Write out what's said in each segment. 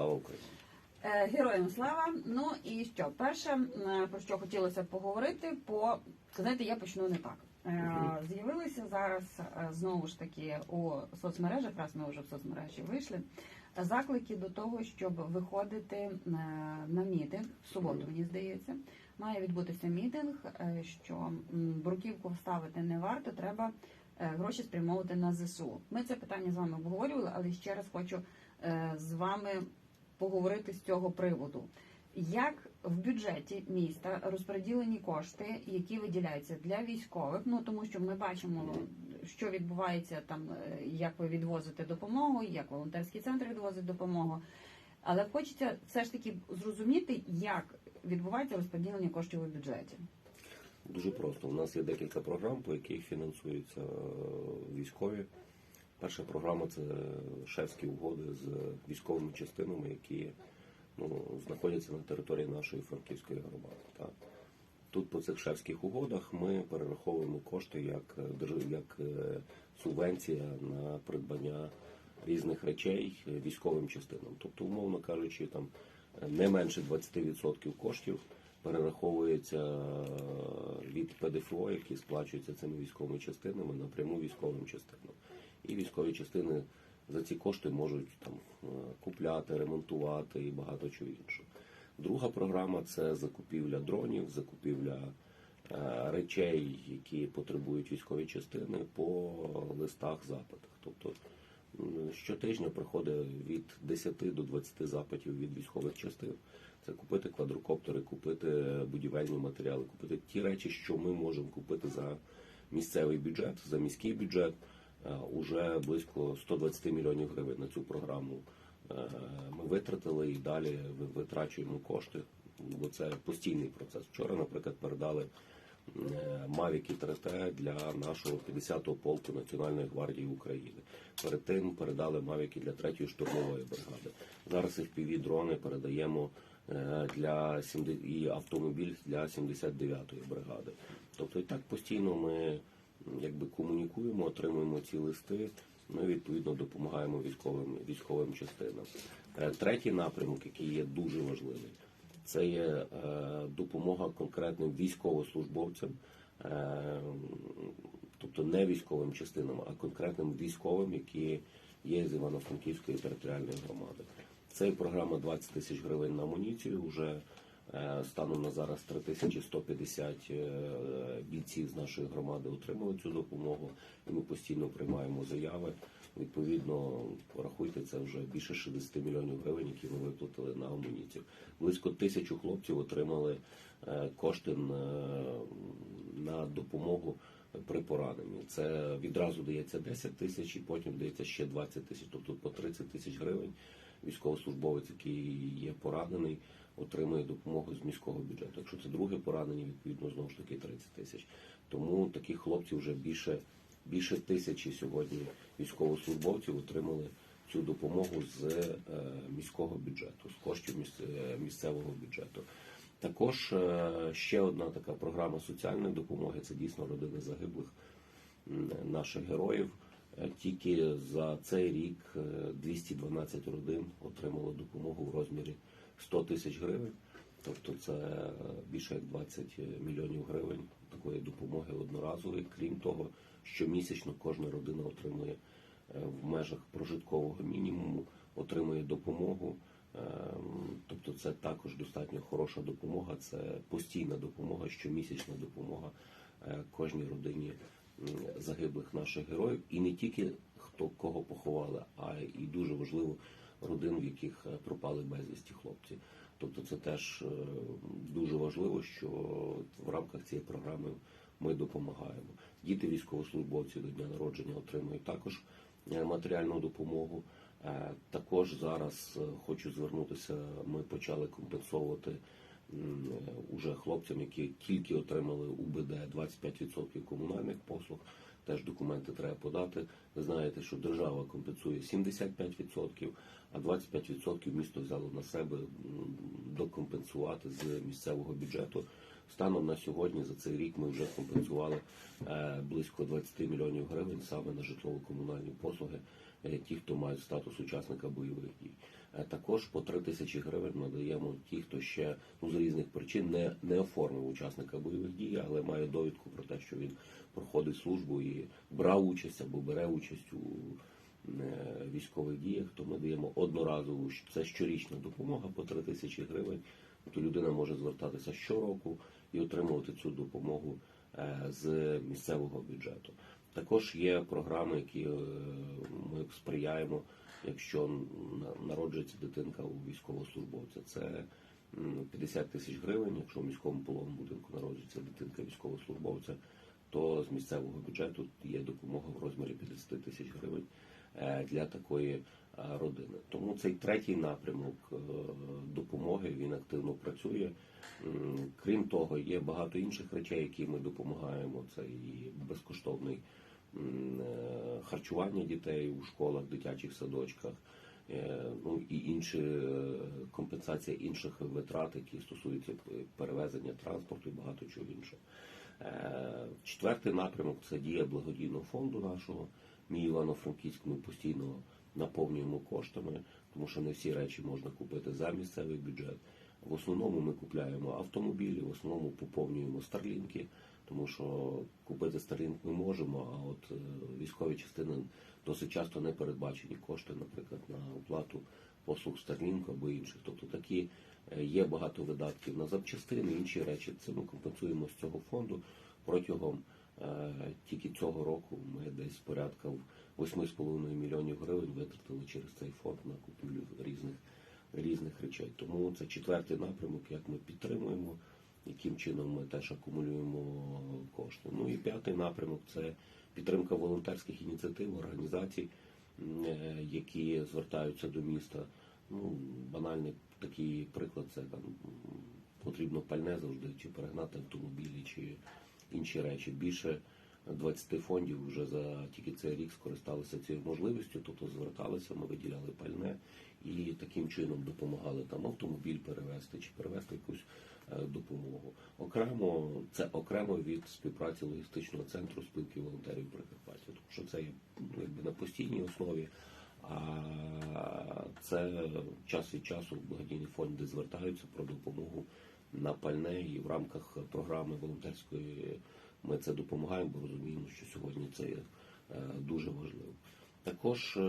Слава Україні! Е, Героям слава. Ну і що? Перше, е, про що хотілося поговорити, по знаєте, я почну не так. Е, З'явилися зараз знову ж таки у соцмережах, раз ми вже в соцмережі вийшли. Заклики до того, щоб виходити на мітинг в суботу, мені здається, має відбутися мітинг, що бруківку вставити не варто, треба гроші спрямовувати на ЗСУ. Ми це питання з вами обговорювали, але ще раз хочу з вами поговорити з цього приводу. Як в бюджеті міста розподілені кошти, які виділяються для військових? Ну тому що ми бачимо, що відбувається там, е, як ви відвозите допомогу, як волонтерський центр відвозить допомогу. Але хочеться все ж таки зрозуміти, як відбувається розподілення коштів у бюджеті. Дуже просто. У нас є декілька програм, по яких фінансуються е, військові. Перша програма це шефські угоди з військовими частинами, які ну, знаходяться на території нашої франківської громади. Так. Тут по цих шефських угодах ми перераховуємо кошти як, як е, субвенція на придбання різних речей військовим частинам. Тобто, умовно кажучи, там е, не менше 20% коштів перераховується е, від ПДФО, які сплачуються цими військовими частинами напряму військовим частинам. І військові частини за ці кошти можуть там е, купляти, ремонтувати і багато чого іншого. Друга програма це закупівля дронів, закупівля е, речей, які потребують військові частини по листах запитах. Тобто щотижня приходить від 10 до 20 запитів від військових частин. Це купити квадрокоптери, купити будівельні матеріали, купити ті речі, що ми можемо купити за місцевий бюджет, за міський бюджет. Е, Уже близько 120 мільйонів гривень на цю програму е, ми витратили і далі ви- витрачуємо кошти, бо це постійний процес. Вчора, наприклад, передали е, Мавіки 3Т для нашого 50-го полку Національної гвардії України. Перед тим передали Мавіки для 3-ї штурмової бригади. Зараз fpv дрони передаємо для і автомобіль для 79-ї бригади. Тобто і так постійно ми якби комунікуємо, отримуємо ці листи. Ми відповідно допомагаємо військовим військовим частинам. Е, Третій напрямок, який є дуже важливий, це є е, допомога конкретним військовослужбовцям, е, тобто не військовим частинам, а конкретним військовим, які є з Івано-Франківської територіальної громади. Це програма 20 тисяч гривень на амуніцію. Вже станом на зараз 3150 е, бійців з нашої громади отримали цю допомогу, і ми постійно приймаємо заяви. Відповідно, порахуйте, це вже більше 60 мільйонів гривень, які ми виплатили на амуніцію. Близько тисячу хлопців отримали е, кошти на допомогу при пораненні. Це відразу дається 10 тисяч, і потім дається ще 20 тисяч, тобто по 30 тисяч гривень. Військовослужбовець, який є поранений, отримує допомогу з міського бюджету. Якщо це друге поранення, відповідно знову ж таки 30 тисяч. Тому таких хлопців вже більше більше тисячі сьогодні військовослужбовців отримали цю допомогу з е, міського бюджету, з коштів е, місцевого бюджету. Також е, ще одна така програма соціальної допомоги це дійсно родини загиблих наших героїв. Тільки за цей рік е, 212 родин отримало допомогу в розмірі 100 тисяч гривень. Тобто це е, більше як 20 мільйонів гривень такої допомоги одноразової. Крім того, щомісячно кожна родина отримує е, в межах прожиткового мінімуму, отримує допомогу. Тобто це також достатньо хороша допомога, це постійна допомога, щомісячна допомога е, кожній родині загиблих наших героїв. І не тільки хто кого поховали, а і дуже важливо родин, в яких е, пропали безвісті хлопці. Тобто це теж е, дуже важливо, що в рамках цієї програми ми допомагаємо. Діти військовослужбовців до дня народження отримують також е, матеріальну допомогу. Також зараз хочу звернутися. Ми почали компенсовувати уже хлопцям, які тільки отримали УБД 25% комунальних послуг. Теж документи треба подати. Ви знаєте, що держава компенсує 75%, а 25% місто взяло на себе докомпенсувати з місцевого бюджету. Станом на сьогодні за цей рік ми вже компенсували е, близько 20 мільйонів гривень саме на житлово-комунальні послуги ті, хто мають статус учасника бойових дій. Е, Також по 3 тисячі гривень надаємо ті, хто ще ну, з різних причин не, не оформив учасника бойових дій, але має довідку про те, що він проходить службу і брав участь або бере участь у е, військових діях, то ми даємо одноразову це щорічна допомога по 3 тисячі гривень. То людина може звертатися щороку і отримувати цю допомогу е, з місцевого бюджету. Також є програми, які е, ми сприяємо, якщо народжується дитинка у військовослужбовця. Це м, 50 тисяч гривень. Якщо в міському половому будинку народжується дитинка військовослужбовця, то з місцевого бюджету є допомога в розмірі 50 тисяч гривень е, для такої родини. Тому цей третій напрямок е, допомоги він активно працює. Крім того, є багато інших речей, які ми допомагаємо. Це і безкоштовний м, е, харчування дітей у школах, дитячих садочках. е, Ну і інші е, компенсація інших витрат, які стосуються перевезення транспорту і багато чого іншого. Четвертий напрямок це дія благодійного фонду нашого. Мій Івано-Франківськ ми постійно наповнюємо коштами, тому що не всі речі можна купити за місцевий бюджет. В основному ми купляємо автомобілі, в основному поповнюємо старлінки, тому що купити старлінк ми можемо, а от е, військові частини досить часто не передбачені кошти, наприклад, на оплату послуг Старлінку або інших. Тобто такі е, є багато видатків на запчастини, інші речі. Це ми компенсуємо з цього фонду протягом е, тільки цього року. Ми десь порядка в 8,5 мільйонів гривень витратили через цей фонд на купівлю різних різних речей. Тому це четвертий напрямок, як ми підтримуємо, яким чином ми теж акумулюємо кошти. Ну і п'ятий напрямок це підтримка волонтерських ініціатив, організацій, е, які звертаються до міста. Ну, банальний такий приклад це там потрібно пальне завжди, чи перегнати автомобілі, чи інші речі. Більше 20 фондів вже за тільки цей рік скористалися цією можливістю, тобто зверталися, ми виділяли пальне і таким чином допомагали там автомобіль перевезти чи перевезти якусь е, допомогу. Окремо це окремо від співпраці логістичного центру спілки волонтерів Прикарпаття, тому що це є ну, якби на постійній основі. А це час від часу благодійні фонди звертаються про допомогу на пальне і в рамках програми волонтерської ми це допомагаємо, бо розуміємо, що сьогодні це є е, дуже важливо. Також е,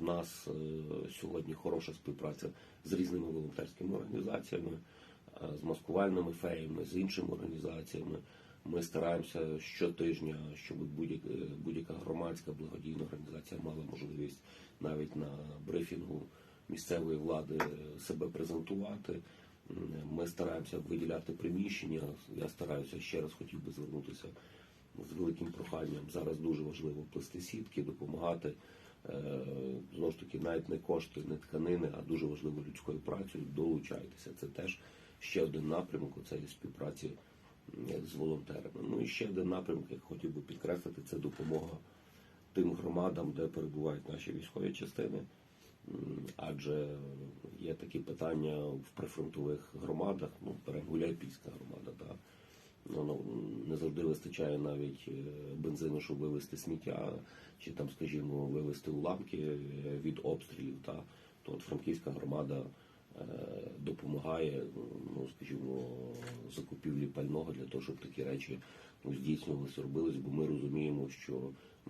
в нас е, сьогодні хороша співпраця з різними волонтерськими організаціями, з маскувальними феями, з іншими організаціями. Ми стараємося щотижня, щоб будь-яка громадська благодійна організація мала можливість навіть на брифінгу місцевої влади себе презентувати. Ми стараємося виділяти приміщення. Я стараюся ще раз хотів би звернутися з великим проханням. Зараз дуже важливо плести сітки, допомагати. Е, Знову ж таки, навіть не кошти, не тканини, а дуже важливо людською працею. Долучайтеся. Це теж ще один напрямок цієї співпраці з волонтерами. Ну і ще один напрямок, як хотів би підкреслити, це допомога тим громадам, де перебувають наші військові частини. Адже є такі питання в прифронтових громадах, ну, беремо Гуляйпільська громада, да. Ну, ну, не завжди вистачає навіть е, бензину, щоб вивезти сміття, чи там, скажімо, вивезти уламки е, від обстрілів. Та. То от Франківська громада е, допомагає, ну, скажімо, закупівлі пального для того, щоб такі речі ну, здійснювалися, робились, бо ми розуміємо, що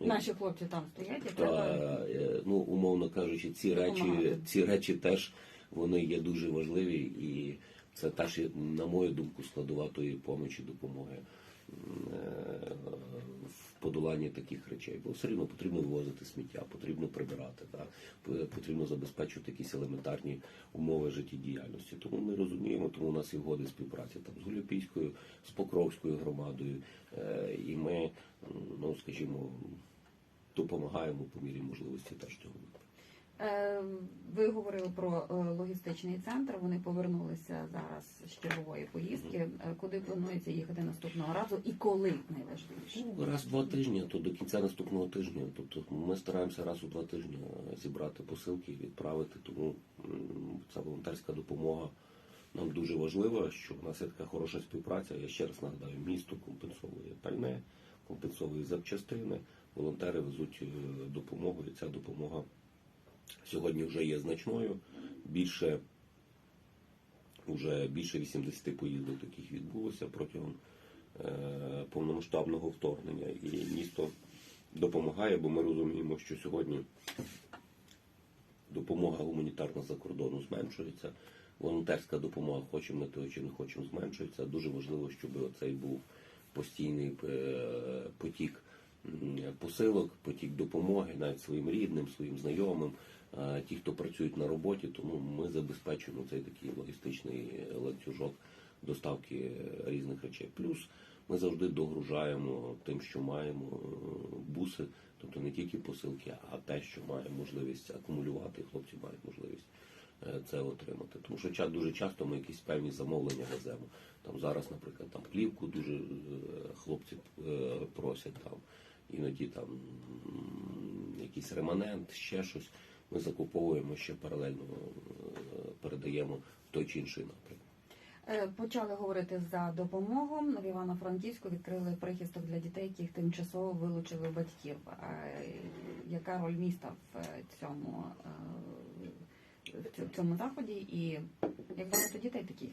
ну, Наші хлопці там стоять і та, треба. е, ну, умовно кажучи, ці речі, Допомагати. ці речі теж вони є дуже важливі, і це теж, є, на мою думку, складова тої помочі, допомоги в подоланні таких речей. Бо все рівно потрібно вивозити сміття, потрібно прибирати, та, п- потрібно забезпечувати якісь елементарні умови життєдіяльності. Тому ми розуміємо, тому у нас і угоди співпраці там з Гуляпійською, з Покровською громадою, е, і ми, ну скажімо, допомагаємо по мірі можливості теж цього. Е, Ви говорили про е, логістичний центр. Вони повернулися зараз з чергової поїздки. Е, Куди планується їхати наступного разу і коли найважливіше? Ну, раз в два тижні, то до кінця наступного тижня. Тобто ми стараємося раз у два тижні зібрати посилки і відправити. Тому ця волонтерська допомога нам дуже важлива, що в нас є така хороша співпраця. Я ще раз нагадаю, місто компенсовує пальне, компенсовує запчастини. волонтери везуть допомогу, і ця допомога сьогодні вже є значною. Більше вже більше 80 поїздок таких відбулося протягом е, повномасштабного вторгнення. І місто допомагає, бо ми розуміємо, що сьогодні допомога гуманітарна за кордону зменшується. Волонтерська допомога, хочемо ми того чи не хочемо, зменшується. Дуже важливо, щоб цей був постійний е, потік посилок, потік допомоги навіть своїм рідним, своїм знайомим, ті, хто працюють на роботі. Тому ми забезпечуємо цей такий логістичний ланцюжок доставки е, різних речей. Плюс ми завжди догружаємо тим, що маємо е, буси, тобто не тільки посилки, а те, що має можливість акумулювати, хлопці мають можливість е, це отримати. Тому що дуже часто ми якісь певні замовлення веземо. Там зараз, наприклад, там плівку дуже е, хлопці е, просять там, іноді там якийсь реманент, ще щось. Ми закуповуємо ще паралельно е, передаємо в той чи інший напрямок. Е, Почали говорити за допомогу. В Івано-Франківську відкрили прихисток для дітей, яких тимчасово вилучили батьків. Яка роль міста в е, цьому, в цьому- заході і як багато дітей таких,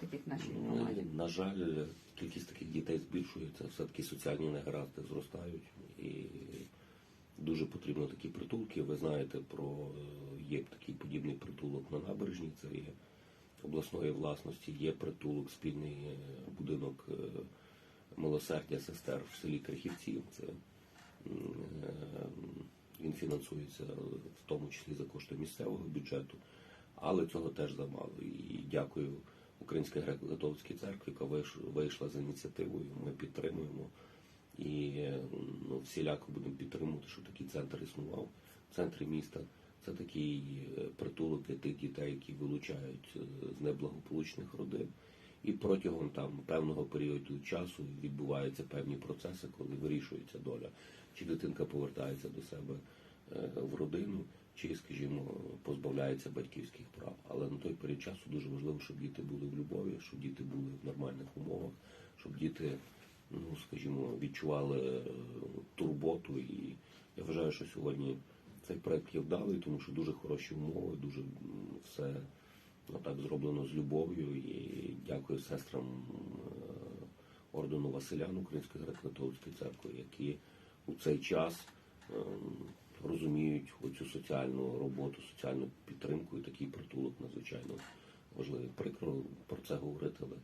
таких нашій Ну, громаді? на жаль, кількість таких дітей збільшується, все-таки соціальні негаразди зростають. І дуже потрібно такі притулки. Ви знаєте про е, є такий подібний притулок на набережній, це є обласної власності, є притулок, спільний е, будинок е, милосердя сестер в селі Крихівці. Це він фінансується в тому числі за кошти місцевого бюджету, але цього теж замало. І дякую Українській греко-католицькій церкві, яка вийшла з ініціативою. Ми підтримуємо і ну, всіляко будемо підтримувати, щоб такий центр існував в центрі міста. Це такий е, притулок для тих дітей, які вилучають е, з неблагополучних родин. І протягом там певного періоду часу відбуваються певні процеси, коли вирішується доля, чи дитинка повертається до себе е, в родину, чи, скажімо, позбавляється батьківських прав. Але на той період часу дуже важливо, щоб діти були в любові, щоб діти були в нормальних умовах, щоб діти, ну скажімо, відчували е, турботу. І я вважаю, що сьогодні цей проект є вдалий, тому що дуже хороші умови, дуже все ну, зроблено з любов'ю. І дякую сестрам е, ордену Василян Української греко-католицької церкви, які у цей час ем, розуміють оцю соціальну роботу, соціальну підтримку і такий притулок надзвичайно важливий. Прикро про це говорити, але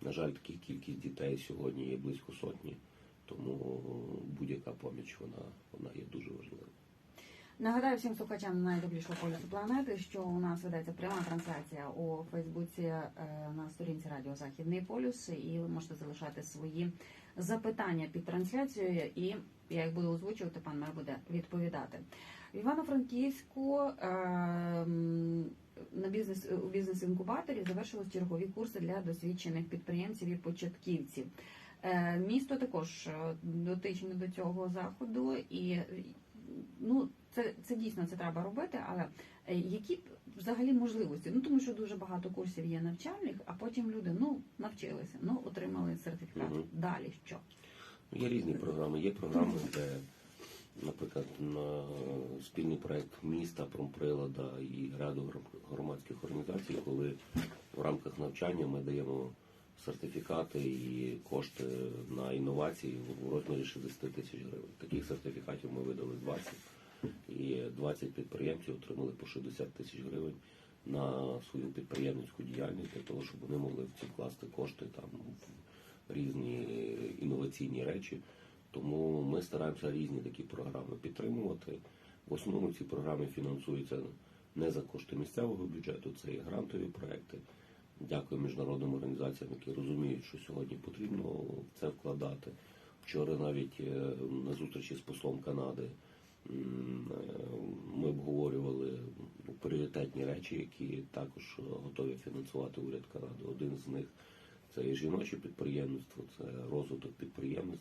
на жаль, така кількість дітей сьогодні є близько сотні, тому будь-яка поміч вона, вона є дуже важливою. Нагадаю всім слухачам найдобрішого полюсу планети, що у нас ведеться пряма трансляція у Фейсбуці е, на сторінці Радіо Західний полюс, і ви можете залишати свої запитання під трансляцією, і я їх буду озвучувати, пан мер буде відповідати. В Івано-Франківську е, на бізнес у бізнес-інкубаторі завершились чергові курси для досвідчених підприємців і початківців. Е, Місто також е, дотичне до цього заходу, і ну це, це дійсно це треба робити, але е, які взагалі можливості? Ну тому що дуже багато курсів є навчальних, а потім люди ну навчилися, ну отримали сертифікат. Мгм. Далі що? Ну, Є різні програми. Є програми, де, наприклад, на спільний проект міста, промприлада і ряду громадських організацій, коли в рамках навчання ми даємо сертифікати і кошти на інновації в розмірі 60 тисяч гривень. Таких сертифікатів ми видали 20, і 20 підприємців отримали по 60 тисяч гривень на свою підприємницьку діяльність для того, щоб вони могли вкласти кошти там в різні інноваційні речі. Тому ми стараємося різні такі програми підтримувати. В основному ці програми фінансуються не за кошти місцевого бюджету, це є грантові проекти. Дякую міжнародним організаціям, які розуміють, що сьогодні потрібно в це вкладати. Вчора навіть е, на зустрічі з послом Канади е, ми обговорювали пріоритетні речі, які також готові фінансувати уряд Канади. Один з них це є жіноче підприємництво, це розвиток підприємництва.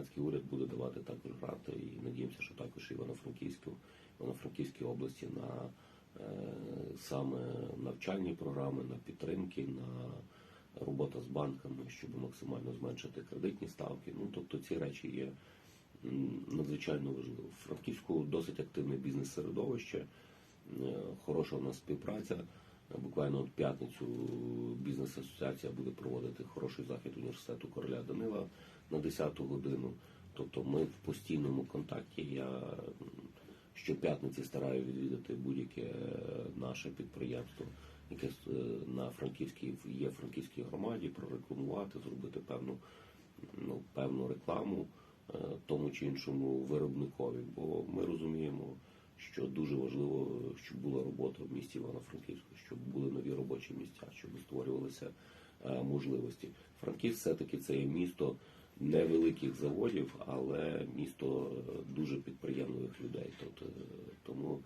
І канадський уряд буде давати також гранти. І надіємося, що також Івано-Франківську, Івано-Франківській області на е, саме навчальні програми, на підтримки, на робота з банками, щоб максимально зменшити кредитні ставки. Ну тобто ці речі є надзвичайно важливо. В Франківську досить активне бізнес-середовище, е, хороша у нас співпраця. Буквально в п'ятницю бізнес-асоціація буде проводити хороший захід університету короля Данила на 10 годину. Тобто ми в постійному контакті. Я щоп'ятниці стараю відвідати будь-яке е, наше підприємство, яке е, на Франківській є в Франківській громаді, прорекламувати, зробити певну, ну, певну рекламу е, тому чи іншому виробникові. Бо ми розуміємо, що дуже важливо, щоб була робота в місті Івано-Франківську, щоб були нові робочі місця, щоб створювалися можливості. Франківськ все-таки це є місто невеликих заводів, але місто е, дуже підприємливих людей. Тобто, тому,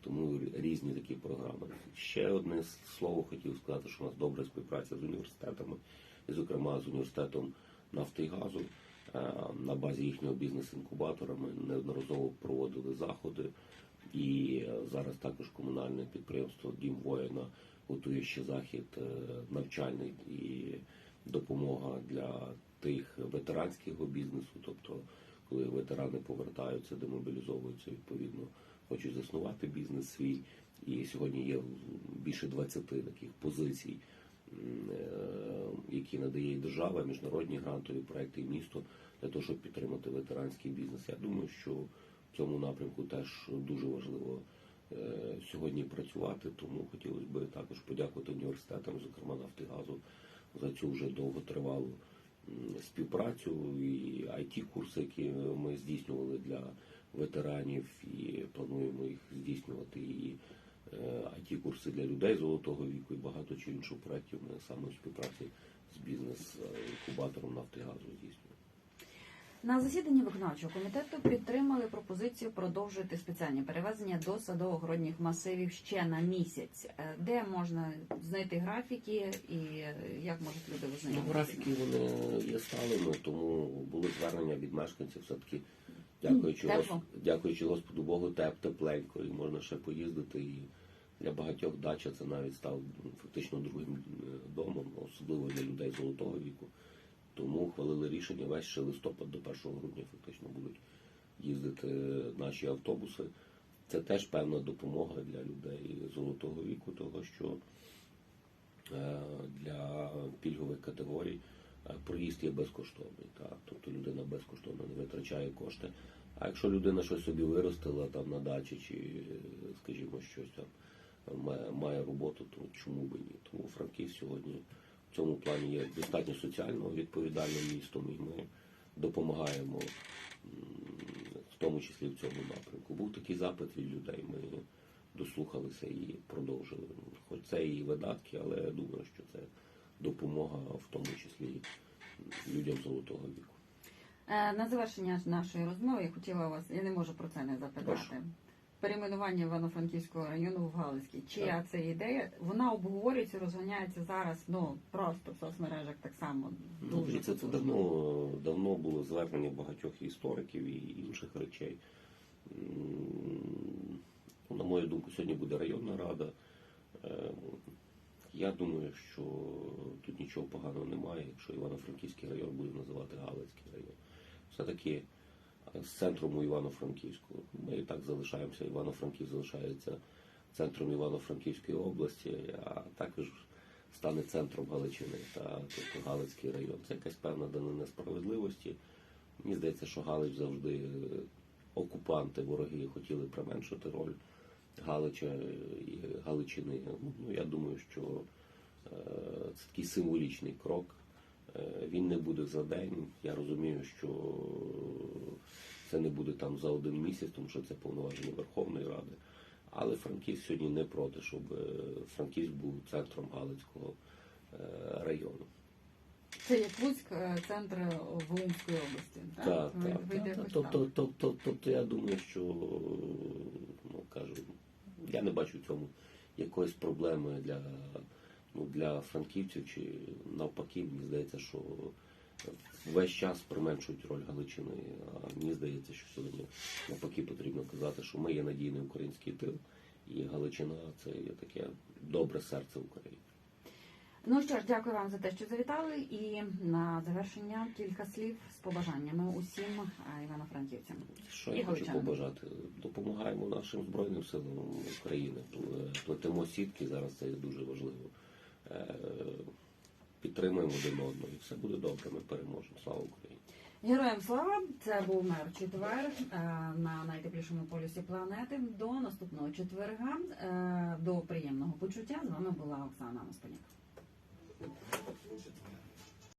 тому різні такі програми. Ще одне слово хотів сказати, що у нас добра співпраця з університетами, і, зокрема, з університетом нафти і газу. Е, На базі їхнього бізнес-інкубатора ми неодноразово проводили заходи. І зараз також комунальне підприємство Дім воїна готує ще захід навчальний і допомога для тих ветеранського бізнесу, тобто коли ветерани повертаються, демобілізовуються відповідно, хочуть заснувати бізнес свій. І сьогодні є більше 20 таких позицій, е, які надає держава, міжнародні грантові проекти і місто для того, щоб підтримати ветеранський бізнес. Я думаю, що в цьому напрямку теж дуже важливо е, сьогодні працювати. Тому хотілося б також подякувати університетам, зокрема Нафтигазу, за цю вже довготривалу співпрацю і it курси які ми здійснювали для ветеранів, і плануємо їх здійснювати і it курси для людей золотого віку і багато чи інших проєктів ми саме у співпраці з бізнес-інкубатором Нафтигазу здійснюємо. На засіданні виконавчого комітету підтримали пропозицію продовжити спеціальні перевезення до садово-городніх масивів ще на місяць. Е, Де можна знайти графіки і е, як можуть люди Ну, визнати? графіки вони є сталими, тому були звернення від мешканців все-таки. Дякуючи, Тепло. Дякуючи Господу Богу, теп, тепленько, і можна ще поїздити. І для багатьох дача це навіть став ну, фактично другим е, домом, особливо для людей золотого віку. Тому ухвалили рішення весь ще листопад до 1 грудня фактично будуть їздити наші автобуси. Це теж певна допомога для людей золотого віку, того що е, для пільгових категорій е, проїзд є безкоштовний. Так? Тобто людина безкоштовно не витрачає кошти. А якщо людина щось собі виростила там на дачі, чи, е, скажімо, щось там має, має роботу, то чому би ні? Тому Франківськ сьогодні в цьому плані є достатньо соціально відповідальним містом, і ми допомагаємо в тому числі в цьому напрямку. Був такий запит від людей. Ми дослухалися і продовжили. Хоч це і видатки, але я думаю, що це допомога в тому числі людям золотого віку. Е, На завершення нашої розмови я хотіла вас, я не можу про це не запитати. Прошу. Перейменування Івано-Франківського району в Галицький. Чия Так. це ідея? Вона обговорюється, розганяється зараз, ну просто в соцмережах так само. Ну, Дуже це потужно. давно, давно було звернення багатьох істориків і інших речей. На мою думку, сьогодні буде районна рада. Е, Я думаю, що тут нічого поганого немає, якщо Івано-Франківський район буде називати Галицький район. Все-таки з центром у Івано-Франківську. Ми і так залишаємося, Івано-Франківськ залишається центром Івано-Франківської області, а також стане центром Галичини та тобто Галицький район. Це якась певна данина справедливості. Мені здається, що Галич завжди окупанти, вороги хотіли применшити роль Галича і Галичини. Ну, я думаю, що е, це такий символічний крок. Е, Він не буде за день. Я розумію, що це не буде там за один місяць, тому що це повноваження Верховної Ради. Але Франківськ сьогодні не проти, щоб е, Франківськ був центром Галицького е, району. Це як Луцьк, центр Волинської області. Так, Так, Ви- так, вийде так. Тобто, тобто, тобто я думаю, що ну кажу, я не бачу в цьому якоїсь проблеми для, ну, для франківців чи навпаки, мені здається, що весь час применшують роль Галичини. А мені здається, що сьогодні навпаки потрібно казати, що ми є надійний український тил, і Галичина це є таке добре серце України. Ну що ж, дякую вам за те, що завітали. І на завершення кілька слів з побажаннями усім е, івано-франківцям. Що І я хочу побажати? Допомагаємо нашим Збройним силам України. Пл- Плетемо сітки, зараз це дуже важливо. Е, Підтримуємо один одного і все буде добре, ми переможемо. Слава Україні! Героям слава! Це був мер четвер е, на найтеплішому полюсі планети. До наступного четверга. Е, До приємного почуття. З вами була Оксана Моспаняк.